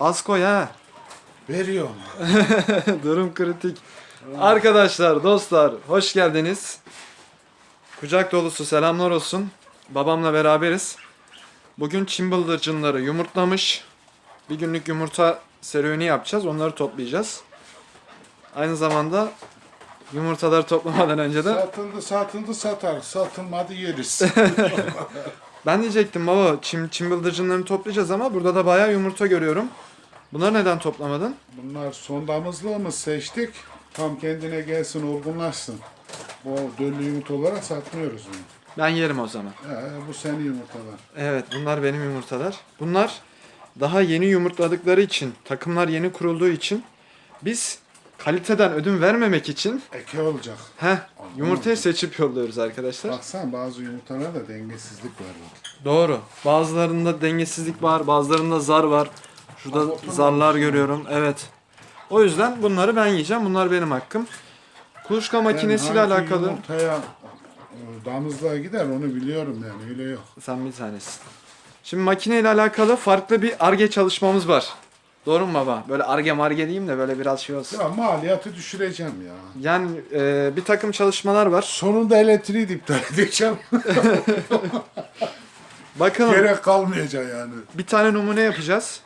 Az koy ha. Veriyorum. Durum kritik. Arkadaşlar, dostlar hoş geldiniz. Kucak dolusu selamlar olsun. Babamla beraberiz. Bugün Çin bıldırcınları yumurtlamış. Bir günlük yumurta serüveni yapacağız. Onları toplayacağız. Aynı zamanda yumurtaları toplamadan önce de Satıldı satıldı satar. Satılmadı yeriz. ben diyecektim baba çim, çim bıldırcınlarını toplayacağız ama burada da bayağı yumurta görüyorum. Bunları neden toplamadın? Bunlar son damızlığımız seçtik. Tam kendine gelsin olgunlaşsın. Bu döllü yumurta olarak satmıyoruz bunu. Ben yerim o zaman. He, bu senin yumurtalar. Evet bunlar benim yumurtalar. Bunlar daha yeni yumurtladıkları için, takımlar yeni kurulduğu için biz kaliteden ödün vermemek için Eke olacak. heh, yumurtayı seçip yolluyoruz arkadaşlar. Baksana bazı yumurtalarda dengesizlik var. bak. Doğru. Bazılarında dengesizlik var, bazılarında zar var. Şurada Bak, zarlar görüyorum. Evet. O yüzden bunları ben yiyeceğim. Bunlar benim hakkım. Kuluçka makinesiyle hangi alakalı. Yumurtaya e, damızlığa gider onu biliyorum yani öyle yok. Sen bir tanesin. Şimdi makineyle alakalı farklı bir arge çalışmamız var. Doğru mu baba? Böyle arge marge diyeyim de böyle biraz şey olsun. Ya maliyatı düşüreceğim ya. Yani e, bir takım çalışmalar var. Sonunda elektriği de iptal edeceğim. Bakalım Gerek kalmayacak yani. bir tane numune yapacağız.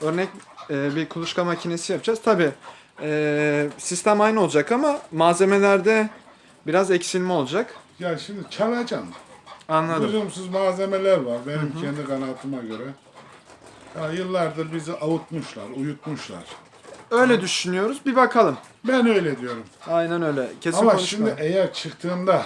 Örnek e, bir kuluçka makinesi yapacağız. Tabi sistem aynı olacak ama malzemelerde biraz eksilme olacak. Ya şimdi çalacağım. Anladım. Lüzumsuz malzemeler var benim kendi kanaatıma göre. Ya yıllardır bizi avutmuşlar, uyutmuşlar. Öyle düşünüyoruz. Bir bakalım. Ben öyle diyorum. Aynen öyle. Kesin Ama konuşma. şimdi eğer hı.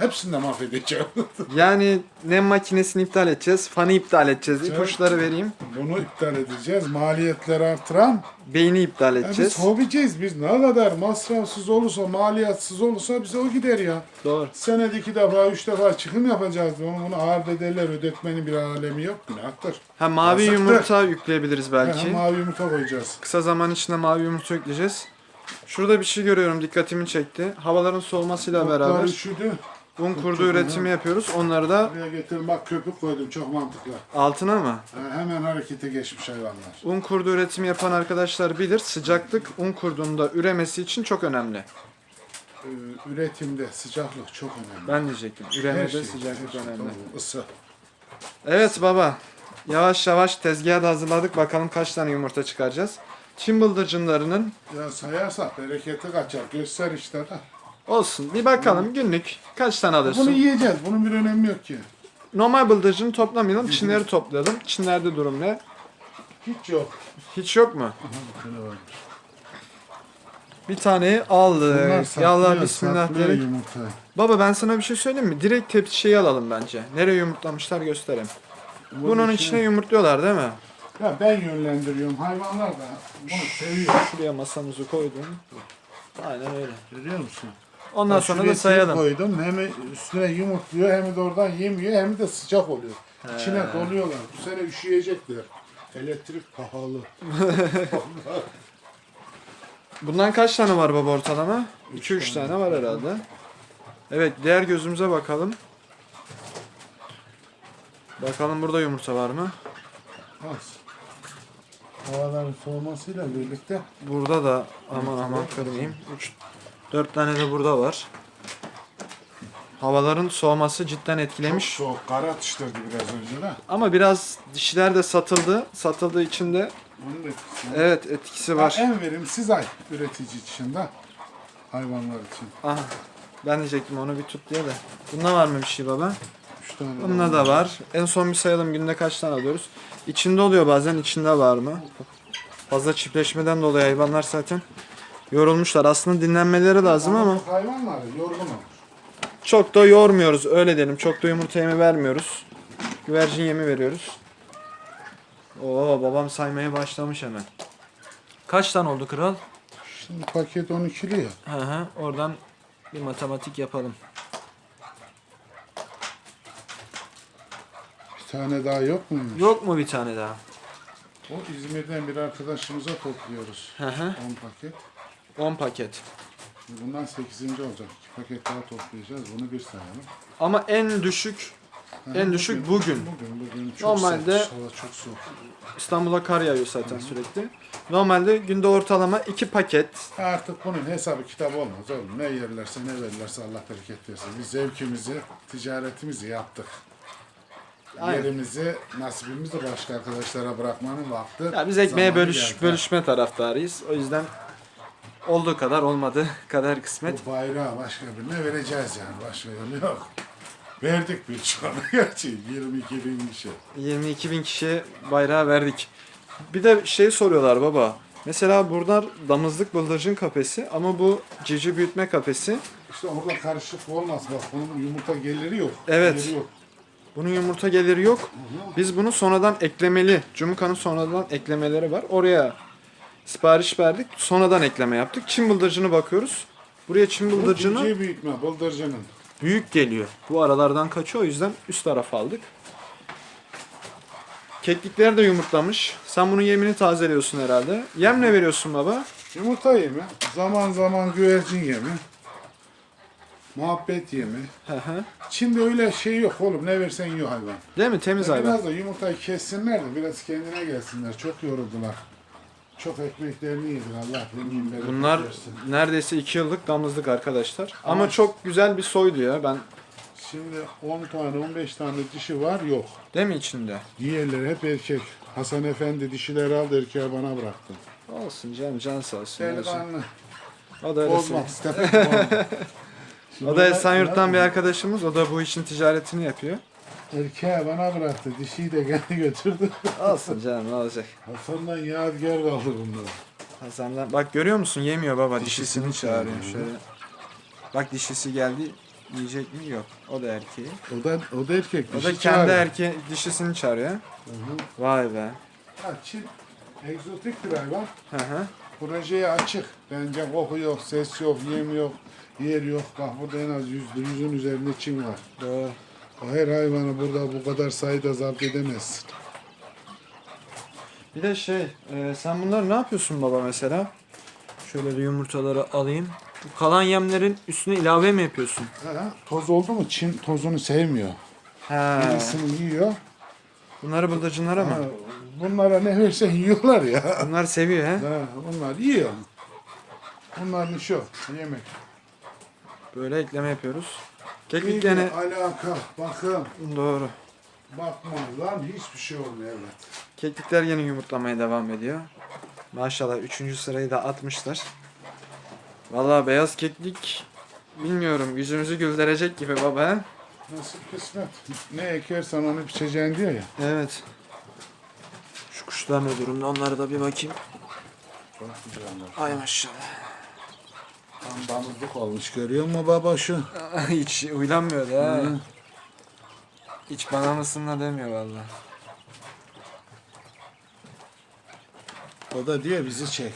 Hepsini de mahvedeceğim. yani nem makinesini iptal edeceğiz. Fanı iptal edeceğiz. Evet. İpuçları vereyim. Bunu iptal edeceğiz. Maliyetleri artıran. Beyni iptal Ya biz edeceğiz. hobiciyiz. Biz ne kadar masrafsız olursa, maliyatsız olursa bize o gider ya. Doğru. Senede iki defa, üç defa çıkım yapacağız. Onu, bunu ağır bedeller ödetmenin bir alemi yok. Günahtır. Ha mavi Yazıktır. yumurta yükleyebiliriz belki. Ha, mavi yumurta koyacağız. Kısa zaman içinde mavi yumurta yükleyeceğiz. Şurada bir şey görüyorum dikkatimi çekti. Havaların soğumasıyla Otlar beraber üşüdü. un kurdu çok üretimi yapıyoruz. Onları da Buraya getir bak köpük koydum çok mantıklı. altına mı? Ha, hemen harekete geçmiş hayvanlar. Un kurdu üretimi yapan arkadaşlar bilir. Sıcaklık un kurdunda üremesi için çok önemli. Ee, üretimde sıcaklık çok önemli. Ben diyecektim. Her Üremede şey, sıcaklık her şey, önemli. tabii, ısı. Evet baba. Yavaş yavaş tezgahı da hazırladık. Bakalım kaç tane yumurta çıkaracağız. Çin bıldırcınlarının Ya sayarsak bereketi kaçar. Göster işte de. olsun. Bir bakalım günlük kaç tane Bunu alırsın? yiyeceğiz. Bunun bir önemi yok ki. Normal bıldırcını toplamayalım. Çinleri toplayalım. Çinlerde durum ne? Hiç yok. Hiç yok mu? Şöyle. Bir taneyi aldık. Ya Allah saklıyor, bismillah saklıyor diyerek. yumurtayı. Baba ben sana bir şey söyleyeyim mi? Direkt tepsi şeyi alalım bence. Nereye yumurtlamışlar göstereyim. Bunun içine yumurtluyorlar değil mi? Ya ben yönlendiriyorum. Hayvanlar da bunu seviyor. Şuraya masamızı koydum. Aynen öyle. Görüyor musun? Ondan Bak sonra şuraya da sayalım. koydum. Hem üstüne yumurtluyor hem de oradan yemiyor hem de sıcak oluyor. İçine doluyorlar. Bu sene üşüyecekler. Elektrik pahalı. Bundan kaç tane var baba ortalama? 2-3 tane var herhalde. Evet diğer gözümüze bakalım. Bakalım burada yumurta var mı? Az. Havaların soğumasıyla birlikte Burada da aman aman kırmayayım. 3 4 tane de burada var. Havaların soğuması cidden etkilemiş. çok soğuk. Kar atıştırdı biraz önce de. Ama biraz dişiler de satıldı. Satıldığı için de da etkisi. evet etkisi Ha, var. en verimsiz ay üretici dışında hayvanlar için. Aha. Ben diyecektim onu bir tut diye de. Bunda var mı bir şey baba? Tane Bunda da var. En son bir sayalım günde kaç tane alıyoruz. İçinde oluyor bazen içinde var mı? Fazla çiftleşmeden dolayı hayvanlar zaten yorulmuşlar. Aslında dinlenmeleri lazım ama Hayvanlar yorgun olur. çok da yormuyoruz öyle diyelim. Çok da yumurta yemi vermiyoruz. Güvercin yemi veriyoruz. Oo babam saymaya başlamış hemen. Kaç tane oldu kral? Şimdi paket 12'li ya. Hı hı. Oradan bir matematik yapalım. Tane daha yok muymuş? Yok mu bir tane daha? O İzmir'den bir arkadaşımıza topluyoruz. Hı hı. 10 paket. 10 paket. Bundan 8. olacak. İki paket daha toplayacağız. Bunu bir sayalım. Ama en düşük En düşük bugün. Bugün bugün çok Normalde- sert, hava çok soğuk. İstanbul'a kar yağıyor zaten sürekli. Normalde günde ortalama 2 paket. Artık bunun hesabı kitabı olmaz oğlum. Ne yerlerse ne verirlerse Allah bereket versin. Biz zevkimizi, ticaretimizi yaptık. Aynen. Yerimizi, nasibimizi başka arkadaşlara bırakmanın vakti. Ya biz ekmeğe zamanı bölüş, geldi. bölüşme taraftarıyız. O yüzden olduğu kadar olmadı kadar kısmet. Bu bayrağı başka birine vereceğiz yani. Başka yolu yok. Verdik bir şu an. Gerçi 22 bin kişi. 22 bin kişiye bayrağı verdik. Bir de şey soruyorlar baba. Mesela buradan damızlık bıldırcın kafesi ama bu cici büyütme kafesi. İşte orada karışık olmaz. Bak bunun yumurta geliri yok. Evet. Geliri yok. Bunun yumurta geliri yok. Biz bunu sonradan eklemeli. Cumuka'nın sonradan eklemeleri var. Oraya sipariş verdik. Sonradan ekleme yaptık. Çin bıldırcını bakıyoruz. Buraya Çin Bu bıldırcını cici büyütme, bıldırcının. büyük geliyor. Bu aralardan kaçıyor. O yüzden üst taraf aldık. Keklikler de yumurtlamış. Sen bunun yemini tazeliyorsun herhalde. Yem ne veriyorsun baba? Yumurta yemi, zaman zaman güvercin yemi, muhabbet yemi. Hı hı. Çin'de öyle şey yok oğlum, ne versen yiyor hayvan. Değil mi? Temiz hayvan. Biraz da yumurtayı kessinler de biraz kendine gelsinler. Çok yoruldular. Çok ekmeklerini yediler Allah zengin bereket Bunlar versin. neredeyse 2 yıllık damızlık arkadaşlar. Ama Ama- çok güzel bir soydu ya. Ben Şimdi 10 tane 15 tane dişi var yok. değil mi içinde? Diğerleri hep erkek. Hasan Efendi dişileri aldı erkeğe bana bıraktı. Olsun canım can sağ olsun. olsun. Delikanlı. O da öyle Bozmak. O da Esenyurt'tan bir arkadaşımız. O da bu işin ticaretini yapıyor. Erkeğe bana bıraktı. Dişiyi de kendi götürdü. Olsun canım ne olacak. Hasan'dan yadigar kaldı bunlar. Hasan'dan. Bak görüyor musun yemiyor baba dişisini, çağırıyor şöyle. Bak dişisi geldi yiyecek mi? Yok. O da erkeği. O da o da erkek. O dişi da kendi çağırıyor. erkeği dişisini çağırıyor. Hı hı. Vay be. Ha, Çin egzotik bir hayvan. Hı hı. Projeye açık. Bence koku yok, ses yok, yem yok, yer yok. Bak burada en az yüz, yüzün üzerinde Çin var. Doğru. Her hayvanı burada bu kadar sayıda zapt edemezsin. Bir de şey, e, sen bunları ne yapıyorsun baba mesela? Şöyle bir yumurtaları alayım. Bu kalan yemlerin üstüne ilave mi yapıyorsun? Ha, toz oldu mu Çin tozunu sevmiyor. He. Birisini yiyor. Bunları bıldırcınlara Ha, mı? bunlara ne versen yiyorlar ya. Bunlar seviyor he. Ha, bunlar yiyor. Bunların işi o. Yemek. Böyle ekleme yapıyoruz. İlgi, Kekliklerini... alaka, bakım, Doğru. bakmalar hiçbir şey olmuyor evet. Keklikler yine yumurtlamaya devam ediyor. Maşallah üçüncü sırayı da atmışlar. Vallahi beyaz keklik bilmiyorum yüzümüzü güldürecek gibi baba. he? Nasıl kısmet. Ne ekersen onu biçeceksin diyor ya. Evet. Şu kuşlar ne durumda onlara da bir bakayım. Güzeller. Ay maşallah. Tam damızlık olmuş görüyor musun baba şu? Hiç uylanmıyor da ha. Hı. Hiç bana mısın da demiyor vallahi. O da diyor bizi çek.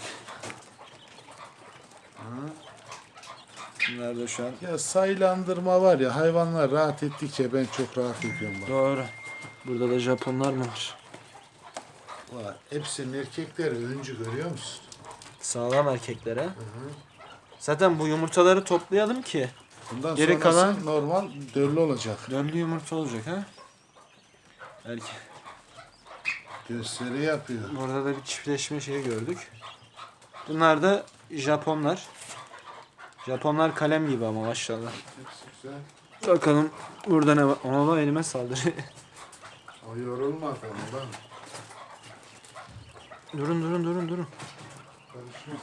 Bunlar da şu an. Ya sayılandırma var ya hayvanlar rahat ettikçe ben çok rahat ediyorum bak. Doğru. Burada da Japonlar mı var? Var. Hepsinin erkekleri öncü görüyor musun? Sağlam erkeklere. Zaten bu yumurtaları toplayalım ki Bundan Geri kalan- kalan normal döllü olacak. döllü yumurta olacak ha. Erkek. Gösteri yapıyor. Burada da bir çiftleşme şeyi gördük. Bunlar da Japonlar. Japonlar kalem gibi ama maşallah. Hepsi güzel. Bakalım burada ne var? Ona da elime saldırıyor. O yorulmadı ama lan. durun durun durun durun. Karışmaz.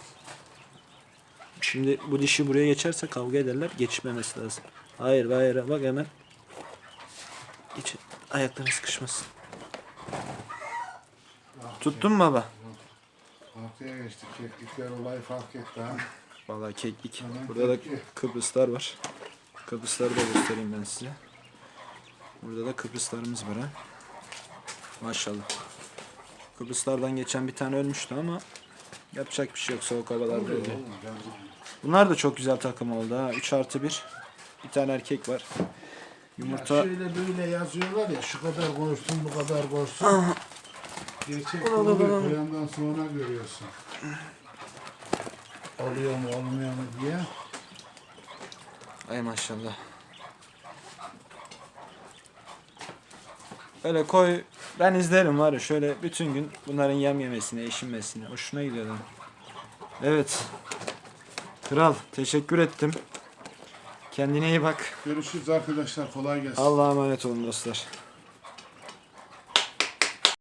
Şimdi bu dişi buraya geçerse kavga ederler. Geçmemesi lazım. Hayır hayır bak hemen. Geç. Ayaklarına sıkışmasın. Tuttun mu baba? Ortaya geçti. Keklikler olayı fark etti ha. Vallahi keklik. Burada da. Kıbrıslar var. Kıbrısları da göstereyim ben size. Burada da Kıbrıslarımız var ha. Maşallah. Kıbrıslardan geçen bir tane ölmüştü ama yapacak bir şey yok. Soğuk havalar böyle. Bunlar da çok güzel takım oldu ha. 3 artı 1. Bir tane erkek var. Yumurta. Yumurta şöyle böyle yazıyorlar ya şu kadar koşsun bu kadar koşsun. Gerçek oluyor. ulan. Koyandan sonra görüyorsun. Oluyor mu olmuyor mu diye. Ay maşallah. Öyle koy ben izlerim var ya şöyle bütün gün bunların yem yemesini, eşinmesini. Hoşuna gidiyor lan. Evet. Kral teşekkür ettim. Kendine iyi bak. Görüşürüz arkadaşlar. Kolay gelsin. Allah'a emanet olun dostlar.